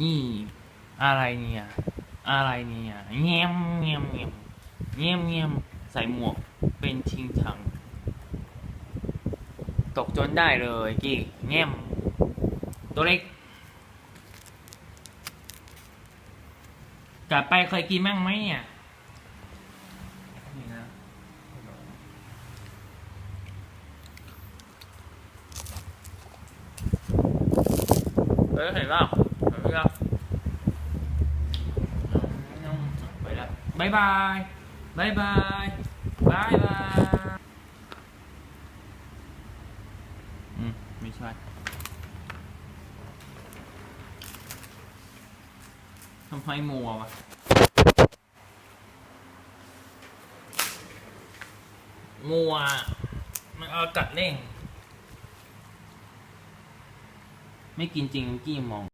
นี่ อะไรเนี่ย อะไรเนี่ยเงียมเงียมเงียมเงียมเงียมใส่หมวกเป็นชิงชัง ตกจนได้เลยกี่เงียมตัวเล็กกลับไปเคยกินมั่งไหมเนี่ยเฮ้ยเห็นปล่าเห็นเปล่า ไปแล้วบายบายบายบายบายบายอืมไม่ใช่ทำไมมัววะมัว มันเอากัดเร่ง ไม่กินจริงเมื่อกี้มอง